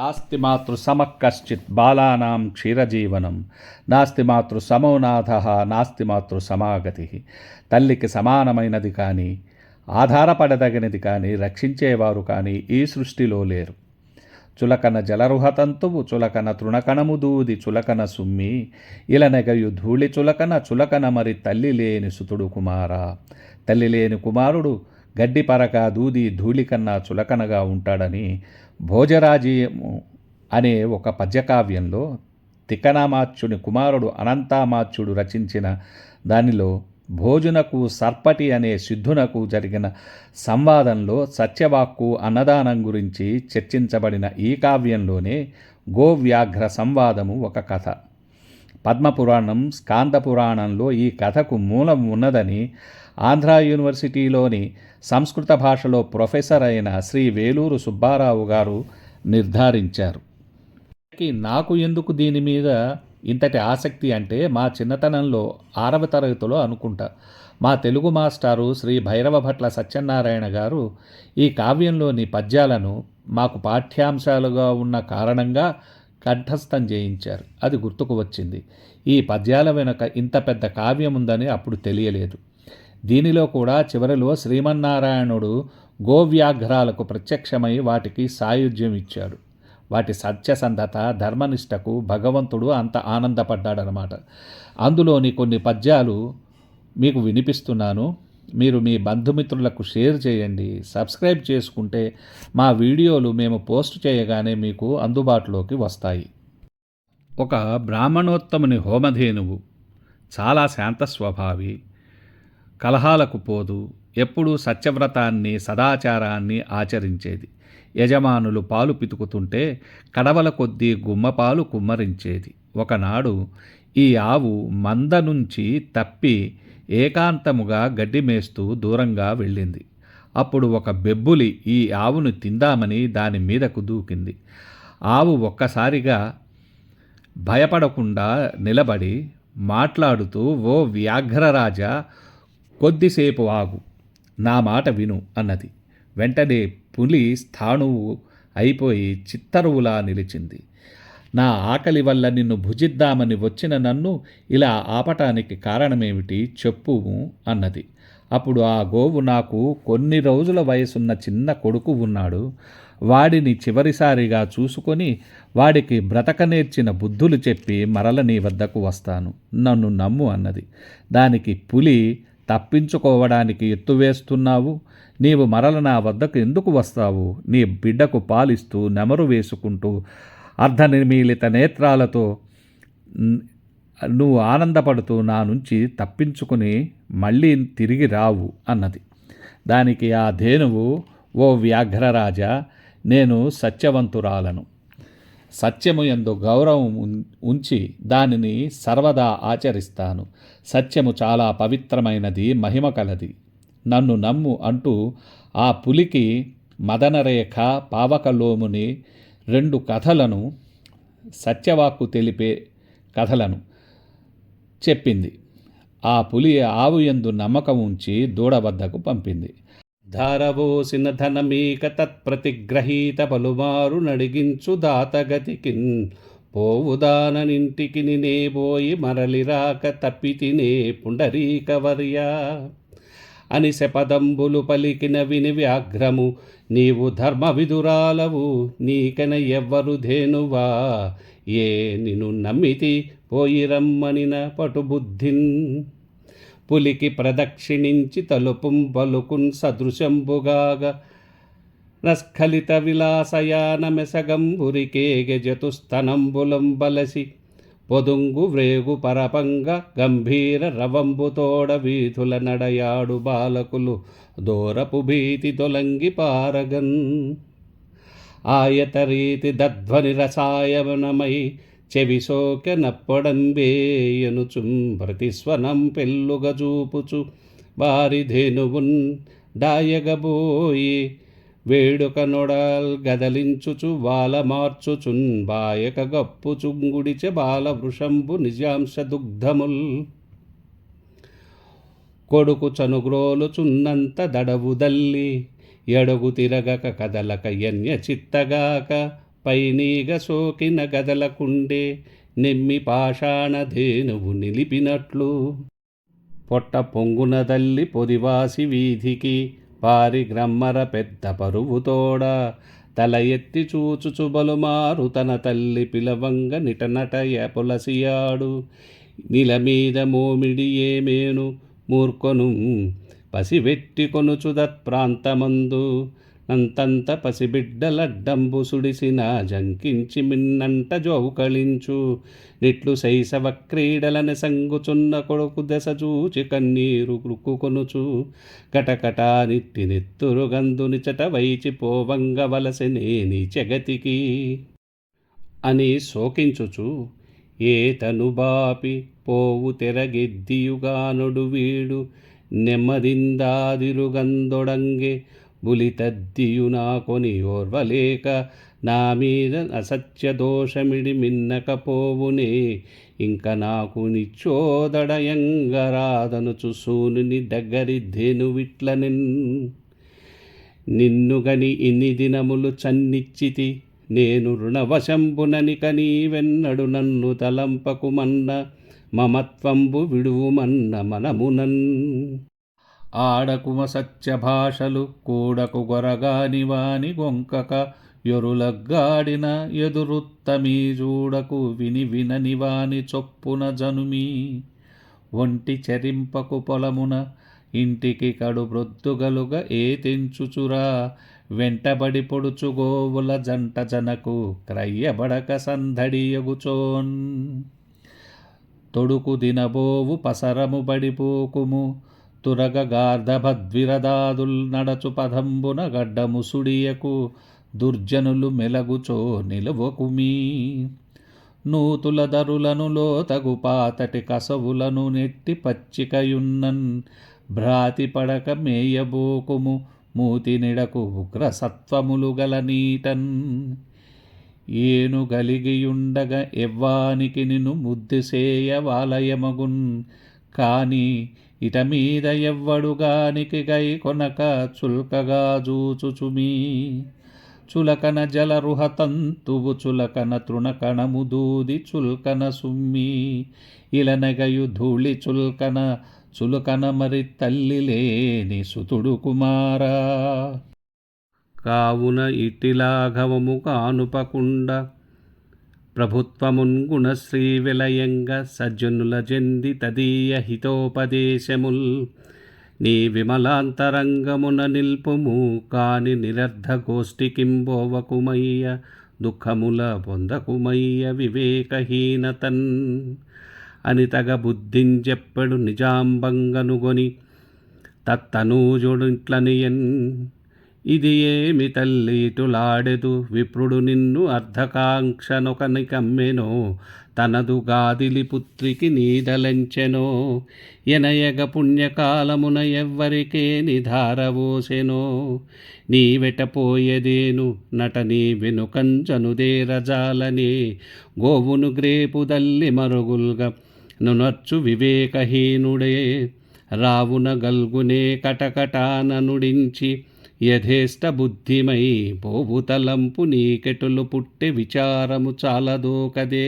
నాస్తి మాతృ సమకశ్చిత్ బాలానాం క్షీరజీవనం. నాస్తి మాతృ సమౌనాథ నాస్తి మాతృ సమాగతి. తల్లికి సమానమైనది కానీ ఆధారపడదగినది కానీ రక్షించేవారు కానీ ఈ సృష్టిలో లేరు. చులకన జలరుహతంతువు చులకన తృణకణము దూది చులకన సుమ్మి. ఇలనెగయు ధూళి చులకన చులకన మరి తల్లి లేని సుతుడు కుమారా. తల్లి లేని కుమారుడు గడ్డి పరక దూది ధూళి కన్నా చులకనగా ఉంటాడని భోజరాజీయము అనే ఒక పద్యకావ్యంలో తిక్కనామాచ్యుని కుమారుడు అనంతామాచ్యుడు రచించిన దానిలో భోజనకు సర్పటి అనే సిద్ధునకు జరిగిన సంవాదంలో సత్యవాక్కు అన్నదానం గురించి చర్చించబడిన ఈ కావ్యంలోనే గోవ్యాఘ్ర సంవాదము ఒక కథ. పద్మపురాణం స్కాంద పురాణంలో ఈ కథకు మూలం ఉన్నదని ఆంధ్ర యూనివర్సిటీలోని సంస్కృత భాషలో ప్రొఫెసర్ అయిన శ్రీ వేలూరు సుబ్బారావు గారు నిర్ధారించారు. నాకు ఎందుకు దీని మీద ఇంతటి ఆసక్తి అంటే మా చిన్నతనంలో ఆరవ తరగతిలో అనుకుంటా. మా తెలుగు మాస్టారు శ్రీ భైరవ భట్ల సత్యనారాయణ గారు ఈ కావ్యంలోని పద్యాలను మాకు పాఠ్యాంశాలుగా ఉన్న కారణంగా కంఠస్థం చేయించారు అది గుర్తుకు వచ్చింది. ఈ పద్యాల వెనుక ఇంత పెద్ద కావ్యం ఉందని అప్పుడు తెలియలేదు. దీనిలో కూడా చివరిలో శ్రీమన్నారాయణుడు గోవ్యాఘ్రాలకు ప్రత్యక్షమై వాటికి సాయుధ్యం ఇచ్చాడు. వాటి సత్యసంధత ధర్మనిష్టకు భగవంతుడు అంత ఆనందపడ్డాడనమాట అందులోని కొన్ని పద్యాలు మీకు వినిపిస్తున్నాను. మీరు మీ బంధుమిత్రులకు షేర్ చేయండి సబ్స్క్రైబ్ చేసుకుంటే మా వీడియోలు మేము పోస్ట్ చేయగానే మీకు అందుబాటులోకి వస్తాయి. ఒక బ్రాహ్మణోత్తముని హోమధేనువు చాలా శాంత స్వభావి కలహాలకు పోదు ఎప్పుడూ సత్యవ్రతాన్ని సదాచారాన్ని ఆచరించేది. యజమానులు పాలు పితుకుతుంటే కడవల కొద్దీ గుమ్మపాలు కుమ్మరించేది. ఒకనాడు ఈ ఆవు మంద నుంచి తప్పి ఏకాంతముగా గడ్డి మేస్తూ దూరంగా వెళ్ళింది. అప్పుడు ఒక బెబ్బులి ఈ ఆవును తిందామని దాని మీదకు దూకింది. ఆవు ఒక్కసారిగా భయపడకుండా నిలబడి మాట్లాడుతూ ఓ వ్యాఘ్రరాజా కొద్దిసేపు ఆగు నా మాట విను అన్నది. వెంటనే పులి స్థాణువు అయిపోయి చిత్తరువులా నిలిచింది. నా ఆకలి వల్ల నిన్ను భుజిద్దామని వచ్చిన నన్ను ఇలా ఆపటానికి కారణమేమిటి చెప్పుము అన్నది. అప్పుడు ఆ గోవు నాకు కొన్ని రోజుల వయసున్న చిన్న కొడుకు ఉన్నాడు. వాడిని చివరిసారిగా చూసుకొని వాడికి బ్రతక నేర్చిన బుద్ధులు చెప్పి మరల నీ వద్దకు వస్తాను. నన్ను నమ్ము అన్నది. దానికి పులి తప్పించుకోవడానికి ఎత్తువేస్తున్నావు నీవు మరల నా వద్దకు ఎందుకు వస్తావు? నీ బిడ్డకు పాలిస్తూ నెమరు వేసుకుంటూ అర్ధనిర్మీలిత నేత్రాలతో నువ్వు ఆనందపడుతూ నా నుంచి తప్పించుకుని మళ్ళీ తిరిగి రావు అన్నది. దానికి ఆ ధేనువు ఓ వ్యాఘ్రరాజా నేను సత్యవంతురాలను. సత్యము ఎందు గౌరవం ఉంచి దానిని సర్వదా ఆచరిస్తాను. సత్యము చాలా పవిత్రమైనది మహిమ కలది. నన్ను నమ్ము అంటూ ఆ పులికి మదనరేఖ పావకలోముని రెండు కథలను సత్యవాక్కు తెలిపే కథలను చెప్పింది. ఆ పులి ఆవు ఎందు నమ్మకం ఉంచి దూడ వద్దకు పంపింది. ధారవోసిన ధనమీక తత్ప్రతిగ్రహీత పలుమారు నడిగించు దాతగతికిన్ పోవుదాననింటికి నినేబోయి మరలిరాక తప్పితినే పుండరీకవర్యా. అని శపదంబులు పలికిన విని వ్యాఘ్రము నీవు ధర్మ విదురాలవు నీకన ఎవ్వరు ధేనువా. ఏ నిన్ను నమ్మితి పోయి రమ్మనిన పటుబుద్ధిన్ పులికి ప్రదక్షిణించి తలుపుం పలుకున్ సదృశంబుగాగా. నస్ఖలిత విలాసయానమెసగంబురికేగె జతుస్తనంబులం బలసి పొదుంగు వ్రేగు పరపంగ గంభీర రవంబుతోడ వీధుల నడయాడు బాలకులు దూరపు భీతి తొలంగి పారగన్. ఆయతరీతి దధ్వని రసాయనమై చెవిసోక నప్పడంబేయనుచుం ప్రతిస్వనం పెళ్ళుగ చూపుచు వారి ధేనువున్ డాయగబోయి వేడుక నొడల్ గదలించుచు వాల మార్చుచున్ బాయక గప్పు చుంగుడిచె బాల వృషంబు నిజాంశ దుగ్ధముల్. కొడుకు చనుగ్రోలుచున్నంత దడవుదల్లి ఎడగు తిరగక కదలక ఎన్య చిత్తగాక పైనీగ సోకిన గదలకుండే నెమ్మి పాషాణ ధేనువు నిలిపినట్లు. పొట్ట పొంగున తల్లి పొదివాసి వీధికి పారిగ్రమ్మర పెద్ద పరువుతోడ తల ఎత్తి చూచుచు బలుమారు తన తల్లి పిలవంగ నిటనట పులసియాడు నిలమీద మోమిడి ఏమేను మూర్ఖను? పసివెట్టి కొనుచుదత్ ప్రాంతమందు అంతంత పసిబిడ్డలడ్డంబు సుడిసిన జంకించి మిన్నంట జోకళించు నిట్లు శైశవ క్రీడలని సంగుచున్న కొడుకు దశ చూచి కన్నీరు రుక్కుకొనుచు. కటకటా నిట్టి నెత్తురు గందునిచట నిచట వైచి పోవంగ వలసెనేని జగతికి అని శోకించుచు ఏతనుబాపి పోవు తెరగెద్దియుగానుడు వీడు. నెమ్మదిందాదిరుగందొడంగే బులితద్దియు నాకొని ఓర్వలేక నా మీద అసత్య దోషమిడి మిన్నకపోవునే ఇంక నాకు నిచ్చోదడయంగరాదనుచు సూనుని దగ్గరిద్దెను విట్లనెన్. నిన్నుగని ఇన్ని దినములు చన్నిచ్చితి నేను రుణవశంబుననిక నీవెన్నడు నన్ను తలంపకుమన్న మమత్వంబు విడువుమన్న మనమునన్. ఆడకుమ సత్య భాషలు కూడకు గొరగాని వాని గొంకక ఎరులగ్గాడిన ఎదురుత్తమీ చూడకు విని వినని వాని చొప్పున జనుమీ. ఒంటి చెరింపకు పొలమున ఇంటికి కడు బ్రొద్దుగలుగ ఏ తెంచుచురా? వెంటబడి పొడుచు గోవుల జంట జనకు క్రయ్యబడక సందడియగుచోన్ తొడుకు దినబోవు పసరము బడిపోకుము తురగ గార్ధభద్విరదాదుల్ నడచు పదంబున గడ్డముసుడియకు దుర్జనులు మెలగుచో నిలువకుమీ. నూతుల దరులను లోతగు పాతటి కసవులను నెట్టి పచ్చికయున్నన్ భ్రాతి పడక మేయబోకుము మూతి నిడకు ఉగ్ర సత్వములు గల నీటన్. ఏను గలిగియుండగ ఎవ్వానికి నిన్ను ముద్దుసేయ వాలయమగున్. కానీ ఇట మీద ఎవ్వడుగానికి గై కొనక చుల్కగా జూచుచుమీ. చులకన జలరుహ తంతువు చులకన తృణకణము దూది చుల్కన సుమ్మి. ఇలనగయు ధూళి చుల్కన చులకన మరి తల్లి లేని సుతుడు కుమారా. కావున ఇటిలాఘవము కానుపకుండా ప్రభుత్వమున్ గుణశ్రీ విలయంగ సజ్జనుల జంది తదీయ హితోపదేశముల్. నీ విమలాంతరంగమున నిల్పుము కాని నిరర్ధ గోష్ఠికింబోవకుమయ్య దుఃఖముల పొందకుమయ్య వివేకహీనతన్. అని తగ బుద్ధించెప్పెడు నిజాంబంగనుగొని తత్తనూజుడింట్లనియన్ ఇది ఏమి తల్లి ఇటులాడెదు? విప్రుడు నిన్ను అర్ధకాంక్షనొకని కమ్మెనో తనదు గాదిలి పుత్రికి నీదలంచెనో? ఎనయగ పుణ్యకాలమున ఎవ్వరికే నిధారవోసెనో? నీ వెటపోయేదేను నట నీ వెనుకంచనుదే రజాలని గోవును గ్రేపుదల్లి మరుగుల్గా నునర్చు వివేకహీనుడే? రావున గల్గునే కటకటాన నుడించి యథేష్ట బుద్ధిమై పోవు తలంపు నీకెటులు పుట్టె విచారము చాలదోకదే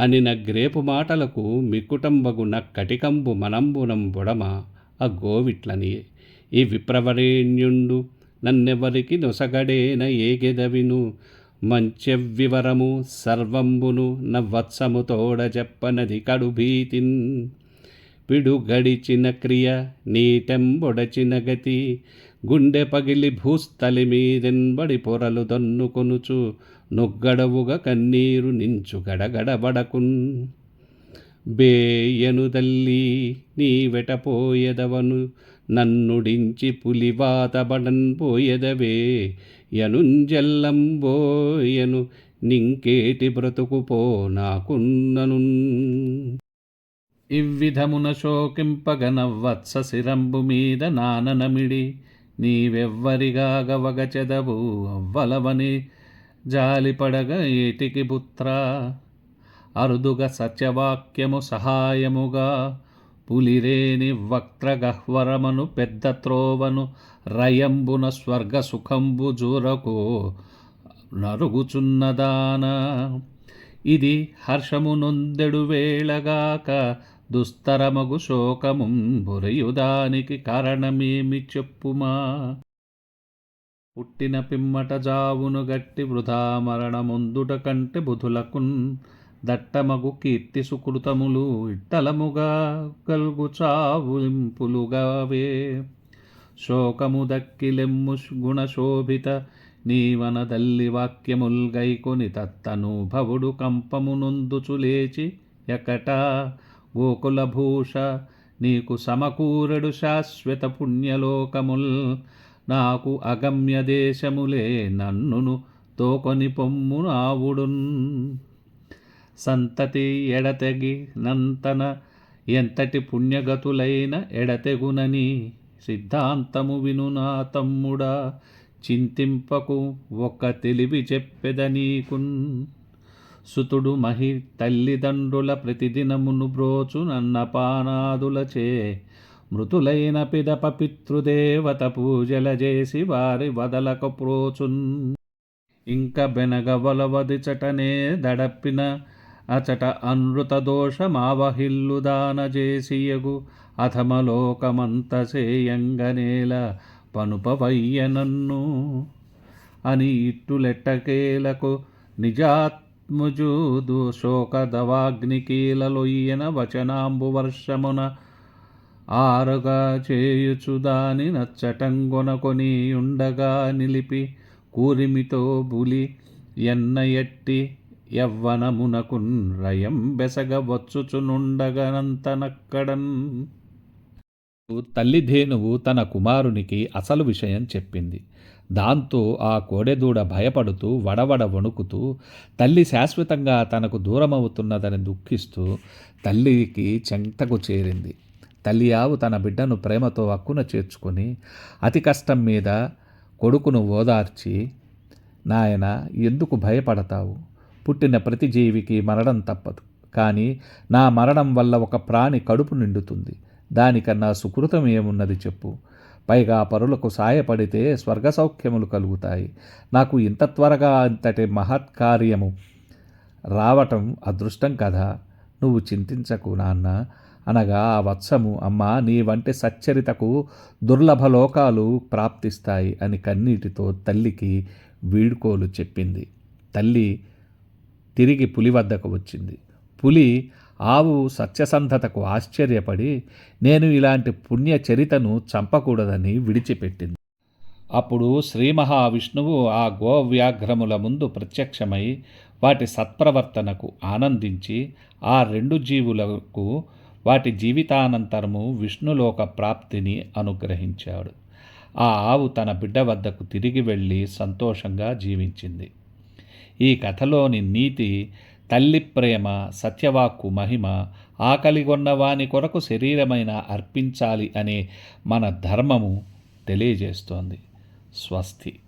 అని నగ్రేపు మాటలకు మిక్కుటంబగు నక్కటికంబు మనంబునం బుడమ ఆ ఈ విప్రవరేణ్యుండు నన్నెవరికి నొసగడేన ఏగెదవిను మంచెవ్వివరము సర్వంబును నవత్సము తోడ చెప్పనది కడుభీతిన్. పిడు గడిచిన క్రియ నీటెంబొడచిన గతి గుండె పగిలి భూస్థలి మీదెన్బడి పొరలు దన్నుకొనుచు నొగ్గడవుగా కన్నీరు నించు గడగడబడకున్. బేయను తల్లి నీ వెటపోయెదవను నన్నుడించి పులివాతబడన్ పోయెదవే. యనుంజల్లంబోయను నింకేటి బ్రతుకుపో నాకున్నను ఇవ్విధమున శోకింపగనవత్స శిరంబు మీద నాననమిడి నీవెవ్వరిగాగవగ చెదవు అవ్వలవని జాలిపడగ ఏటికి పుత్ర. అరుదుగ సత్యవాక్యము సహాయముగా పులిరేని వక్త్రగహ్వరమను పెద్ద త్రోవను రయంబున స్వర్గ సుఖంబు జూరకు నరుగుచున్నదాన. ఇది హర్షము నొందెడు వేళగాక దుస్తరమగు శోకము బురయుదానికి కారణమేమి చెప్పుమా? పుట్టిన పిమ్మట జావును గట్టి వృధా మరణముందుట కంటే బుధులకున్ దట్టమగు కీర్తి సుకృతములు ఇట్టలముగా కల్గు చావులింపులుగావే శోకము దక్కిలెమ్ము గుణశోభిత నీవనదల్లి వాక్యముల్గైకొని గైకొని తత్తను భవుడు కంపము లేచి ఎకట గోకులభూష నీకు సమకూరడు శాశ్వత పుణ్యలోకముల్. నాకు అగమ్య దేశములే నన్నును తోకొని పొమ్ము నావుడున్. సంతతి ఎడతెగి నంతన ఎంతటి పుణ్యగతులైన ఎడతెగునని సిద్ధాంతము విను నా తమ్ముడా. చింతింపకు ఒక్క తెలివి చెప్పెద నీకున్. సుతుడు మహి తల్లిదండ్రుల ప్రతిదినమును బ్రోచు నన్న మృతులైన పిదప పితృదేవత పూజల చేసి వారి వదలక ప్రోచున్. ఇంక బెనగవలవదిచటనే దడప్పిన అచట అనృత దోషమావహిల్లు దాన చేసియగు అథమలోకమంత సేయంగనేల పనుపవయ్య నన్ను. అని ఇట్టులెట్టకేలకు నిజాత్ముజూదు శోకదవాగ్నికీలలొయ్యన వచనాంబు వర్షమున ఆరుగా చేయుచు దాని నచ్చటంగొనకొని ఉండగా నిలిపి కూరిమితో బులి ఎన్న ఎట్టి యవ్వనమునకున్ రయం బెసగ వచ్చుచునుండగనంతనక్కడన్. తల్లి ధేనువు తన కుమారునికి అసలు విషయం చెప్పింది. దాంతో ఆ కోడెదూడ భయపడుతూ వడవడ వణుకుతూ తల్లి శాశ్వతంగా తనకు దూరమవుతున్నదని దుఃఖిస్తూ తల్లికి చెంతకు చేరింది. తల్లి ఆవు తన బిడ్డను ప్రేమతో అక్కున చేర్చుకొని అతి కష్టం మీద కొడుకును ఓదార్చి నాయన ఎందుకు భయపడతావు? పుట్టిన ప్రతి జీవికి మరణం తప్పదు. కానీ నా మరణం వల్ల ఒక ప్రాణి కడుపు నిండుతుంది. దానికన్నా సుకృతం ఏమున్నది చెప్పు. పైగా పరులకు సాయపడితే స్వర్గ సౌఖ్యములు కలుగుతాయి. నాకు ఇంత త్వరగా ఇంతటి మహత్కార్యము రావటం అదృష్టం కదా? నువ్వు చింతించకు నాన్న. అనగా ఆ వత్సము అమ్మ నీ వంటి సచ్చరితకు దుర్లభ లోకాలు ప్రాప్తిస్తాయి అని కన్నీటితో తల్లికి వీడ్కోలు చెప్పింది. తల్లి తిరిగి పులి వద్దకు వచ్చింది. పులి ఆవు సత్యసంధతకు ఆశ్చర్యపడి నేను ఇలాంటి పుణ్య చరితను చంపకూడదని విడిచిపెట్టింది. అప్పుడు శ్రీ మహావిష్ణువు ఆ గోవ్యాఘ్రముల ముందు ప్రత్యక్షమై వాటి సత్ప్రవర్తనకు ఆనందించి ఆ రెండు జీవులకు వాటి జీవితానంతరము విష్ణులోక ప్రాప్తిని అనుగ్రహించాడు. ఆ ఆవు తన బిడ్డ వద్దకు తిరిగి వెళ్ళి సంతోషంగా జీవించింది. ఈ కథలోని నీతి తల్లి ప్రేమ సత్యవాక్కు మహిమ ఆకలిగొన్న వాని కొరకు శరీరమైన అర్పించాలి అనే మన ధర్మము తెలియజేస్తోంది. స్వస్తి.